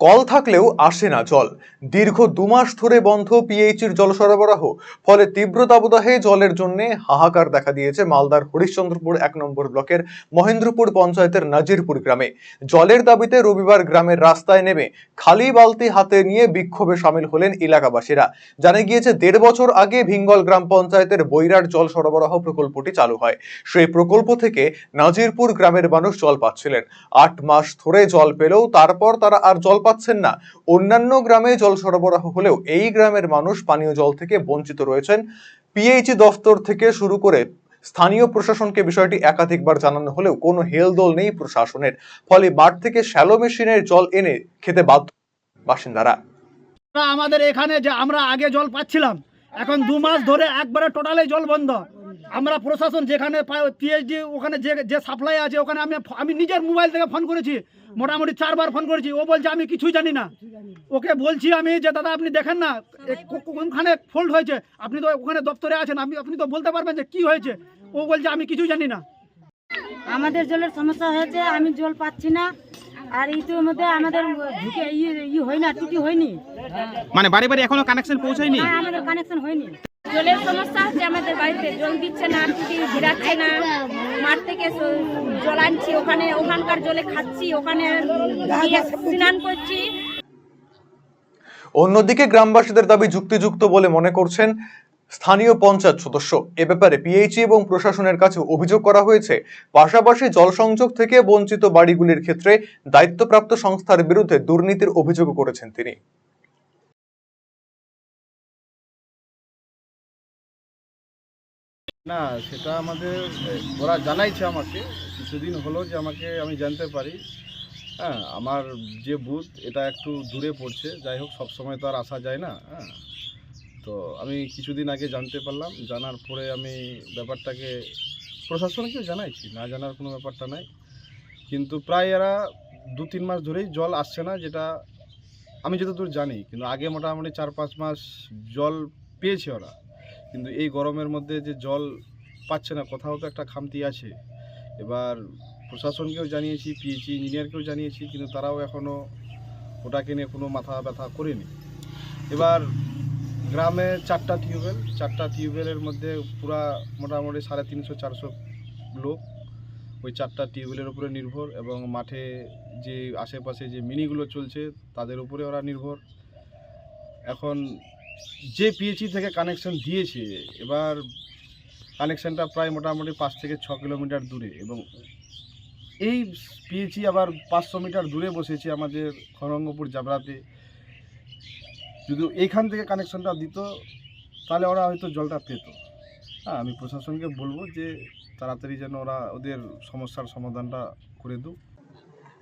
Call থাকলেও আসে না জল। দীর্ঘ দু মাস ধরে বন্ধ পিএইচির জল সরবরাহ, ফলে তীব্র দাবদাহে জলের জন্য হাহাকার দেখা দিয়েছে মালদার হরিশ্চন্দ্রপুর এক নম্বর ব্লকের মহেন্দ্রপুর পঞ্চায়েতের নাজিরপুর গ্রামে। জলের দাবিতে রবিবার গ্রামের রাস্তায় নেমে খালি বালতি হাতে নিয়ে বিক্ষোভে সামিল হলেন এলাকাবাসীরা। জানা গিয়েছে, দেড় বছর আগে ভিঙ্গল গ্রাম পঞ্চায়েতের বৈরাট জল সরবরাহ প্রকল্পটি চালু হয়। সেই প্রকল্প থেকে নাজিরপুর গ্রামের মানুষ জল পাচ্ছিলেন। আট মাস ধরে জল পেলেও তারপর তারা আর জল পাচ্ছেন না। অন্যান্য গ্রামে জল সরবরাহ হলেও এই গ্রামের মানুষ পানীয় জল থেকে বঞ্চিত রয়েছেন। পিএইচি দফতর থেকে শুরু করে স্থানীয় প্রশাসনকে বিষয়টি একাধিকবার জানানো হলেও কোনো হেলদোল নেই প্রশাসনের। ফলে মাঠ থেকে শ্যালো মেশিনের জল এনে খেতে বাধ্য বাসিন্দারা। আমাদের এখানে যে আমরা আগে জল পাচ্ছিলাম, এখন দু মাস ধরে একবারে টোটালে জল বন্ধ। আমরা প্রশাসন যেখানে পিএইচডি ওখানে যে যে সাপ্লাই আছে ওখানে আমি আমি নিজের মোবাইল থেকে ফোন করেছি। মোটামুটি চারবার ফোন করেছি। ও বলছে আমি কিছুই জানি না। ওকে বলছি আমি যে দাদা আপনি দেখেন না কোনখানে ফোল্ড হয়েছে? আপনি তো ওখানে দপ্তরে আছেন আপনি আপনি তো বলতে পারবেন যে কি হয়েছে? ও বলছে আমি কিছুই জানি না। আমাদের জলের সমস্যা হয়েছে আমি জল পাচ্ছি না। আর ইতির মধ্যে আমাদের ঢুকে ই ই হয় না টুটি হয়নি। মানে বাড়ি বাড়ি এখনও কানেকশন পৌঁছায়নি? হ্যাঁ আমাদের কানেকশন হয়নি। জলের সমস্যা হচ্ছে আমাদের বাড়িতে। জল দিচ্ছে না টুটি ঘিরাচ্ছে না। মাঠ থেকে জল আনছি, ওখানে, ওখানকার জলে খাচ্ছি, ওখানে স্নান করছি। অন্যদিকে গ্রামবাসীদের দাবি যুক্তিযুক্ত বলে মনে করছেন স্থানীয় পঞ্চায়েত সদস্য। এ ব্যাপারে পিএইচি এবং প্রশাসনের কাছে অভিযোগ করা হয়েছে, পাশাপাশি জল সংযোগ থেকে বঞ্চিত বাড়িগুলির ক্ষেত্রে দায়িত্বপ্রাপ্ত সংস্থার বিরুদ্ধে দুর্নীতির অভিযোগও করেছেন তিনি। না, সেটা আমাদের ওরা জানাইছে আমাকে, কিছুদিন হলো যে আমাকে আমি জানতে পারি। হ্যাঁ আমার যে বুথ, এটা একটু দূরে পড়ছে, যাই হোক, সব সময় তো আর আসা যায় না হ্যাঁ। তো আমি কিছুদিন আগে জানতে পারলাম, জানার পরে আমি ব্যাপারটাকে, প্রশাসনকেও জানাইছি, না জানার কোনো ব্যাপারটা নাই। কিন্তু প্রায় এরা দু তিন মাস ধরেই জল আসছে না, যেটা আমি যতদূর জানি, কিন্তু আগে মোটামুটি চার পাঁচ মাস জল পেয়েছে ওরা। কিন্তু এই গরমের মধ্যে যে জল পাচ্ছে না, কোথাও তো একটা খামতি আছে। এবার প্রশাসনকেও জানিয়েছি পিএইচি ইঞ্জিনিয়ারকেও জানিয়েছি, কিন্তু তারাও এখনও ওটাকে নিয়ে কোনো মাথা ব্যথা করেনি। এবার গ্রামে চারটা টিউবওয়েল, চারটা টিউবওয়েলের মধ্যে পুরা মোটামুটি সাড়ে তিনশো, চারশো লোক ওই চারটা টিউবওয়েলের উপরে নির্ভর এবং মাঠে যে আশেপাশে যে মিনিগুলো চলছে, তাদের উপরে ওরা নির্ভর। এখন যে পিএইচি থেকে কানেকশন দিয়েছে, এবার কানেকশনটা প্রায় মোটামুটি পাঁচ থেকে ছ কিলোমিটার দূরে এবং এই পিএইচি আবার পাঁচশো মিটার দূরে বসেছে আমাদের খড়ঙ্গপুর জাবরাতে যদি এইখান থেকে কানেকশনটা দিত, তাহলে ওরা হয়তো জলটা পেত। হ্যাঁ আমি প্রশাসনকে বলব যে তাড়াতাড়ি যেন ওরা ওদের সমস্যার সমাধানটা করে দেয়